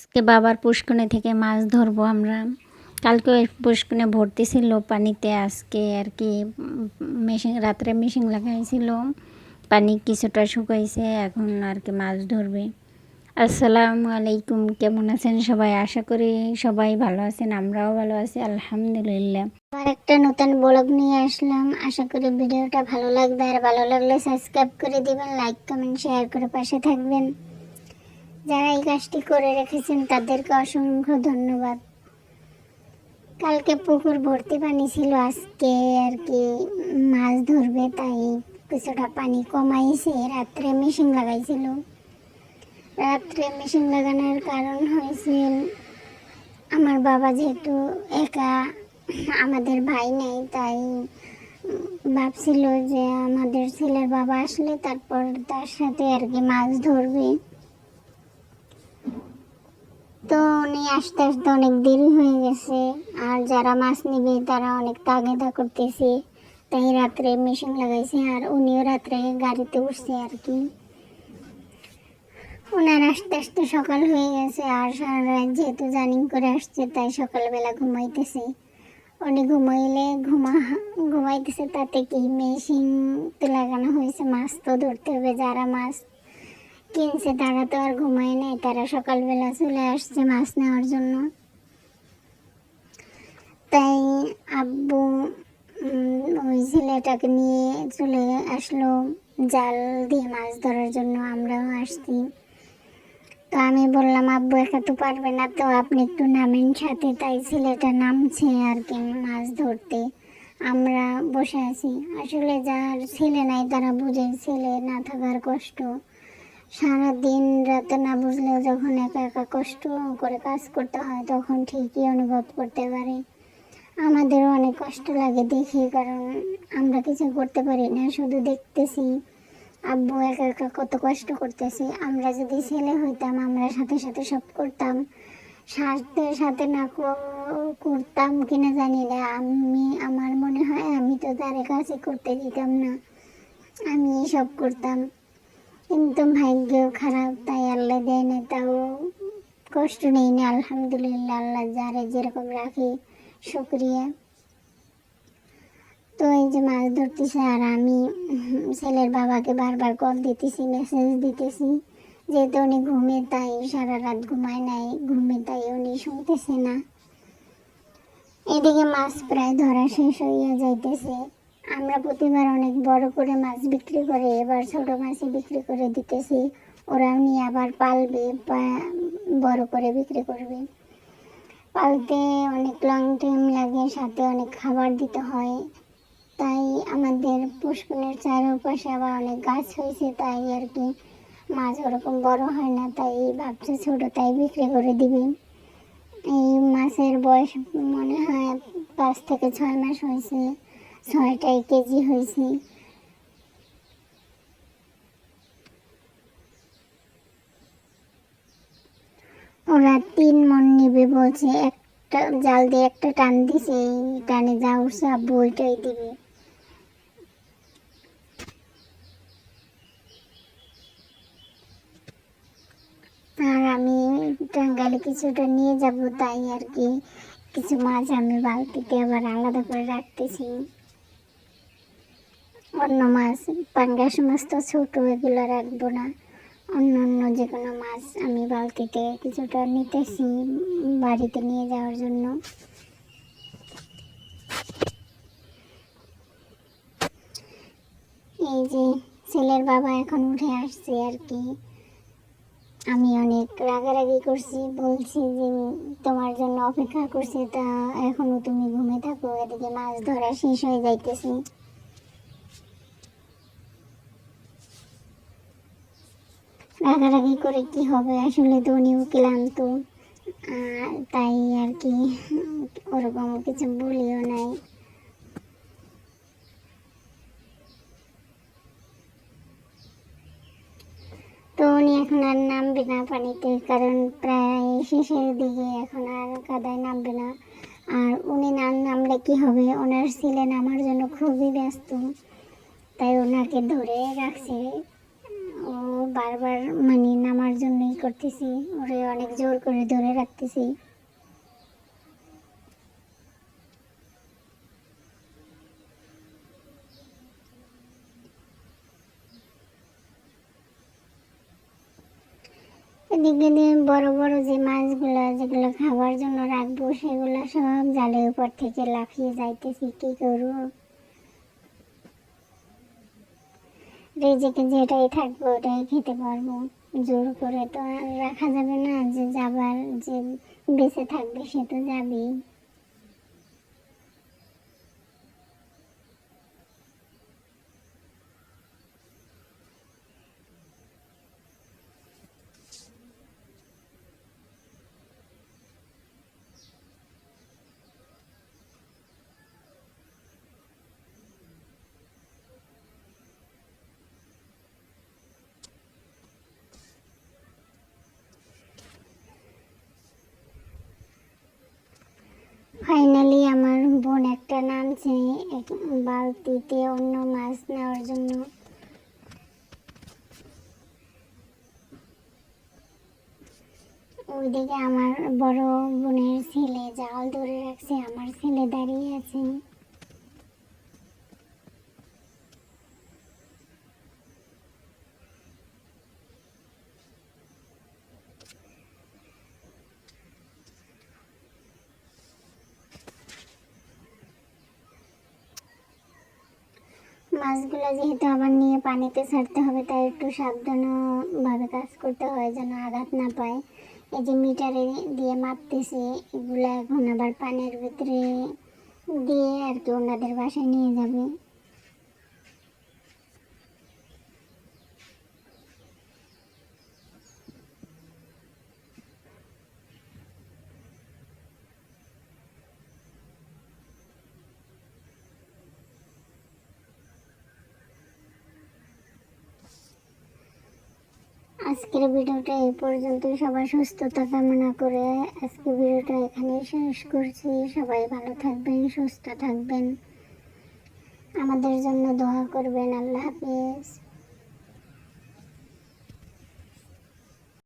আজকে বাবার পুষ্কনে থেকে মাছ ধরবো আমরা। কালকে ওই পুষ্কনে ভর্তি ছিল পানিতে, আজকে আর কি মেশিন, রাত্রে মেশিন লাগাইছিল। পানি কিছুটা শুকাইছে, এখন আর কি মাছ ধরবে। আসসালামু আলাইকুম, কেমন আছেন সবাই? আশা করি সবাই ভালো আছেন, আমরাও ভালো আছি, আলহামদুলিল্লাহ। আবার একটা নতুন ব্লগ নিয়ে আসলাম। আশা করি ভিডিওটা ভালো লাগবে, আর ভালো লাগলে সাবস্ক্রাইব করে দিবেন, লাইক, কমেন্ট, শেয়ার করে পাশে থাকবেন। যারা এই কাজটি করে রেখেছেন তাদেরকে অসংখ্য ধন্যবাদ। কালকে পুকুর ভর্তি পানি ছিল, আজকে আর কি মাছ ধরবে, তাই কিছুটা পানি কমাইছে। রাত্রে মেশিন লাগাইছিল। রাত্রে মেশিন লাগানোর কারণ হয়েছে, আমার বাবা যেহেতু একা, আমাদের ভাই নেই, তাই ভাবছিল যে আমাদের ছেলের বাবা আসলে তারপর তার সাথে আর কি মাছ ধরবে। তো উনি আসতে আসতে অনেক দেরি হয়ে গেছে। আর যারা মাছ নিবে, তারা অনেক তাগেদা করতেছে। তাই রাত্রে মেশিন লাগাইছে আর উনিও রাত্রে গাড়িতে উঠছে আর কি। ওনার আসতে আসতে সকাল হয়ে গেছে আর সারা রাত যেহেতু জার্নিং করে আসছে, তাই সকালবেলা ঘুমাইতেছে। উনি ঘুমাইলে ঘুমা, ঘুমাইতেছে তাতে কি মেশিন তো লাগানো হয়েছে মাছ তো ধরতে হবে, যারা মাছ কিনছে, তারা তো আর ঘুমায় নাই, তারা সকালবেলা চলে আসছে মাছ নেওয়ার জন্য। তাই আব্বু ওই ছেলেটাকে নিয়ে চলে আসলো জাল দিয়ে মাছ ধরার জন্য, আমরাও আসছি। তো আমি বললাম, আব্বু, একা তো পারবে না তো, আপনি একটু নামেন সাথে। তাই ছেলেটা নামছে আর কি মাছ ধরতে। আমরা বসে আছি। আসলে যার ছেলে নাই, তারা বুঝে ছেলে না থাকার কষ্ট। সারা দিন রাতে না বুঝলেও যখন একা একা কষ্ট করে কাজ করতে হয়, তখন ঠিকই অনুভব করতে পারে। আমাদেরও অনেক কষ্ট লাগে দেখি, কারণ আমরা কিছু করতে পারি না, শুধু দেখতেছি, আব্বু একা একা কত কষ্ট করতেছি। আমরা যদি ছেলে হইতাম, আমরা সাথে সাথে সব করতাম। সাথে সাথে না করতাম কিনা জানি না। আমি, আমার মনে হয় আমি তো তার কাছে করতে দিতাম না। আমি সব করতাম। কিন্তু ভাগ্য খারাপ, তাই আল্লাহ দেয় না, তাও কষ্ট নেই না, আলহামদুলিল্লাহ, আল্লাহ যারে যেরকম রাখি, শুক্রিয়া। তো এই যে মাছ ধরতেছে, আর আমি ছেলের বাবাকে বারবার কল দিতেছি মেসেজ দিতেছি, যেহেতু উনি ঘুমে, তাই সারা রাত ঘুমায় নাই, ঘুমে তাই উনি শুনতেছে না। এদিকে মাছ প্রায় ধরা শেষ হইয়া যাইতেছে। আমরা প্রতিবার অনেক বড় করে মাছ বিক্রি করে, এবার ছোট মাছই বিক্রি করে দিতেছি। ওরাও নিয়ে আবার পালবে বড় করে বিক্রি করবে। পালতে অনেক লং টাইম লাগে, সাথে অনেক খাবার দিতে হয়। তাই আমাদের পুষ্কনের চারপাশে আবার অনেক গাছ হয়েছে, তাই আর কি মাছ ওরকম বড় হয় না, তাই ভাবছে ছোট তাই বিক্রি করে দিবে। এই মাছের বয়স মনে হয় পাঁচ থেকে ছয় মাস হয়েছে। ছয়টাই কেজি হয়েছে। ওরা তিন মন নিবে বলছে, একটা জাল দিয়ে একটা টান দিছে, এই টানে যা উঠছে আব্বু ওইটাই দিবে। আর আমি টাঙ্গালে কিছুটা নিয়ে যাব তাই আর কি, কিছু মাছ আমি বালতিতে আবার আলাদা করে রাখতেছি। অন্য মাছ, পাঙ্গাস মাছ তো ছোটো, এগুলো রাখব না। অন্য অন্য যে কোনো মাছ আমি বালতিতে কিছুটা নিতেছি বাড়িতে নিয়ে যাওয়ার জন্য। এই যে ছেলের বাবা এখন উঠে আসছে আর কি। আমি অনেক রাগারাগি করছি, বলছি যে তোমার জন্য অপেক্ষা করছি, তা এখনও তুমি ঘুমে থাকো, এদিকে মাছ ধরা শেষ হয়ে যাইতেছে। রাগারাগি করে কি হবে? আসলে উনিও ক্লান্ত। আর তাই আর কি, ওরকম কিছু বলিও নাই। তো উনি এখন আর নামবে না পানিতে, কারণ প্রায় শেষের দিকে এখন আর কাদায় নামবে না। আর উনি না নামলে কি হবে? ওনার ছিলেন আমার জন্য খুবই ব্যস্ত। তাই ওনাকে ধরে রাখছে। ও বারবার মানে নামার জন্যই করতেছি। ওরে অনেক জোর করে ধরে রাখতেছি। এদিকে বড় বড় যে মাছগুলো, যেগুলো খাবার জন্য রাখব, সেগুলো সব জালের উপর থেকে লাফিয়ে যাইতেছি। কি করব? রেজেকে যেটাই থাকবে, ওটাই খেতে পারব। জোর করে তো আর রাখা যাবে না যে যাবার যে বেঁচে থাকবে সে তো যাবেই। ফাইনালি আমার বোন একটা নামছে বালতিতে অন্য মাছ নেওয়ার জন্য। ওইদিকে আমার বড় বোনের ছেলে জাল ধরে রাখছে, আমার ছেলে দাঁড়িয়ে আছে। মাছগুলো যেহেতু আবার নিয়ে পানিতে ছাড়তে হবে, তাই একটু সাবধানভাবে কাজ করতে হয় যেন আঘাত না পায়। এই যে মিটারে দিয়ে মাপতেছে এগুলো এখন আবার পানির ভিতরে দিয়ে আর কি ওনাদের বাসায় নিয়ে যাবে। আজকের ভিডিওটা এই পর্যন্ত। সবাই সুস্থতা কামনা করে আজকে ভিডিওটা এখানে শেষ করছি। সবাই ভালো থাকবেন, সুস্থ থাকবেন। আমাদের জন্য দোয়া করবেন। আল্লাহ হাফিজ।